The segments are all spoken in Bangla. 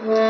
তুমি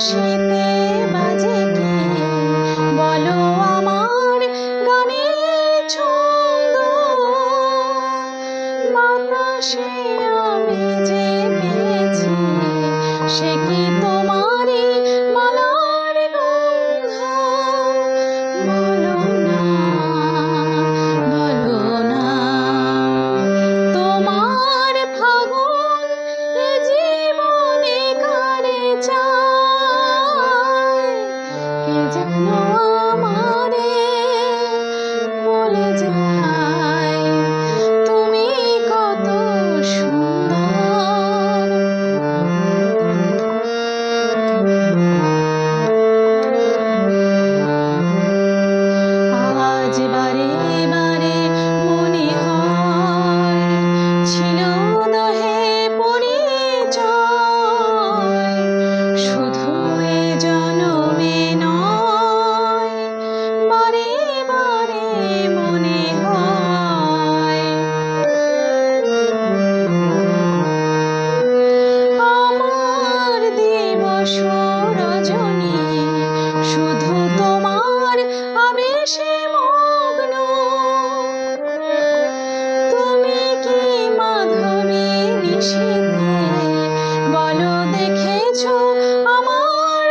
তোমার বাজে কি বলো আমার গানের ছন্দ। বাতাসে আমি যে পেয়েছি সে কি তো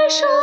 说